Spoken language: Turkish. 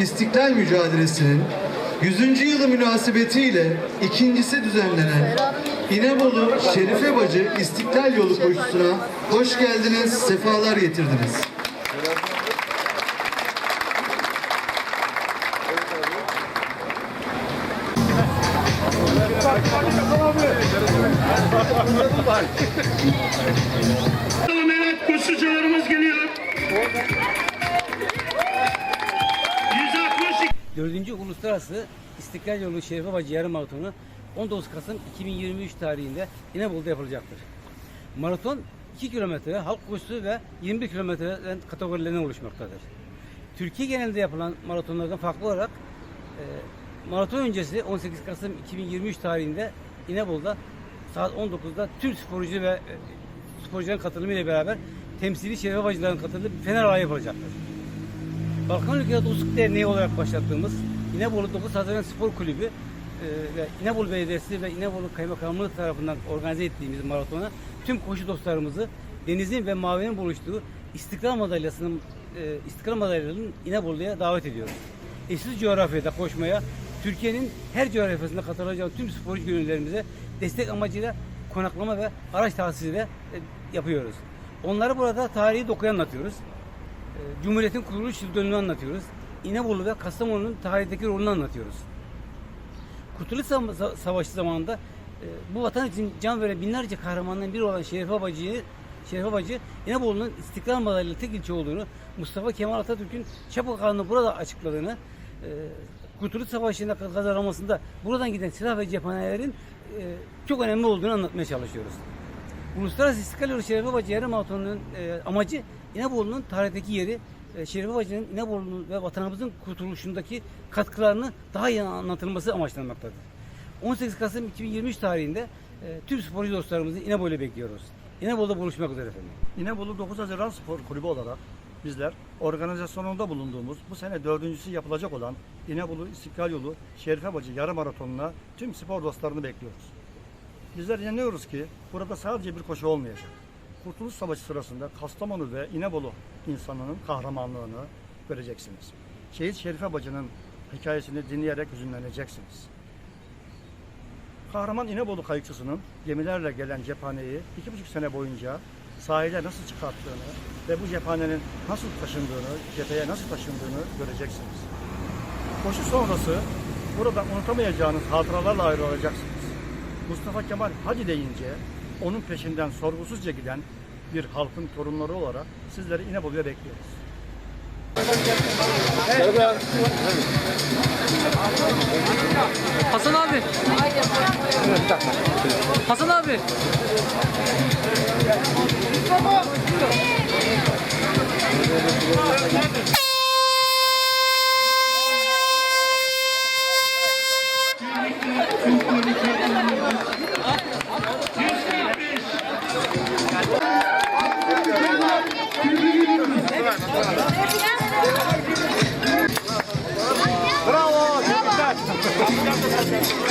İstiklal Mücadelesi'nin 100. yılı münasebetiyle ikincisi düzenlenen İnebolu Şerife Bacı İstiklal Yolu koşusuna hoş geldiniz, sefalar getirdiniz. Evet koşucularımız Uluslararası İstiklal Yolu Şerife Bacı Yarım Maratonu 19 Kasım 2023 tarihinde İnebolu'da yapılacaktır. Maraton 2 kilometre halk koşusu ve 21 kilometreden kategorilerine oluşmaktadır. Türkiye genelinde yapılan maratonlardan farklı olarak e, maraton öncesi 18 Kasım 2023 tarihinde İnebolu'da saat 19'da tüm sporcu ve e, sporcuların katılımıyla beraber temsili şerife bacıların katıldığı fener alayı yapılacaktır. Balkan Ülkeleri Dostluk Derneği olarak başlattığımız İnebolu 9 Haziran Spor Kulübü e, ve İnebolu Belediyesi ve İnebolu Kaymakamlığı tarafından organize ettiğimiz maratona tüm koşu dostlarımızı denizin ve mavinin buluştuğu İstiklal Madalyası'nın e, İstiklal Madalyalarının İnebolu'ya davet ediyoruz. Eşsiz coğrafyada koşmaya, Türkiye'nin her coğrafyasında katılacağı tüm sporcu gönüllerimize destek amacıyla konaklama ve araç tahsisiyle e, yapıyoruz. Onları burada tarihi dokuyu anlatıyoruz. Cumhuriyet'in kuruluş yıl dönümünü anlatıyoruz. İnebolu ve Kastamonu'nun tarihteki rolünü anlatıyoruz. Kurtuluş Sa- Sa- Savaşı zamanında e, bu vatan için can veren binlerce kahramanların biri olan Şerife Bacı'yı Şerife Bacı İnebolu'nun İstiklal Madalyalı tek ilçe olduğunu Mustafa Kemal Atatürk'ün Şapka Kanunu burada açıkladığını e, Kurtuluş Savaşı'nda kazanılmasında buradan giden silah ve cephanelerin e, çok önemli olduğunu anlatmaya çalışıyoruz. Uluslararası İstiklal Yolu Şerife Bacı Yarım Maratonu'nun e, amacı İnebolu'nun tarihteki yeri e, Şerife Bacı'nın İnebolu'nun ve vatanımızın kurtuluşundaki katkılarını daha iyi anlatılması amaçlanmaktadır. 18 Kasım 2023 tarihinde e, tüm sporcu dostlarımızı İnebolu'ya bekliyoruz. İnebolu'da buluşmak üzere efendim. İnebolu 9 Haziran Spor Kulübü olarak bizler organizasyonunda bulunduğumuz bu sene dördüncüsü yapılacak olan İnebolu İstiklal Yolu Şerife Bacı yarım maratonuna tüm spor dostlarını bekliyoruz. Bizler inanıyoruz ki burada sadece bir koşu olmayacak. Kurtuluş Savaşı sırasında Kastamonu ve İnebolu insanının kahramanlığını göreceksiniz. Şehit Şerife Bacı'nın hikayesini dinleyerek hüzünleneceksiniz. Kahraman İnebolu kayıkçısının gemilerle gelen cephaneyi iki buçuk sene boyunca sahile nasıl çıkarttığını ve bu cephanenin nasıl taşındığını, cepheye nasıl taşındığını göreceksiniz. Koşu sonrası burada unutamayacağınız hatıralarla ayrılacaksınız. Mustafa Kemal hadi deyince onun peşinden sorgusuzca giden bir halkın torunları olarak sizleri İnebolu'ya bekliyoruz. Hasan abi. Hasan abi. Bravo! Bravo!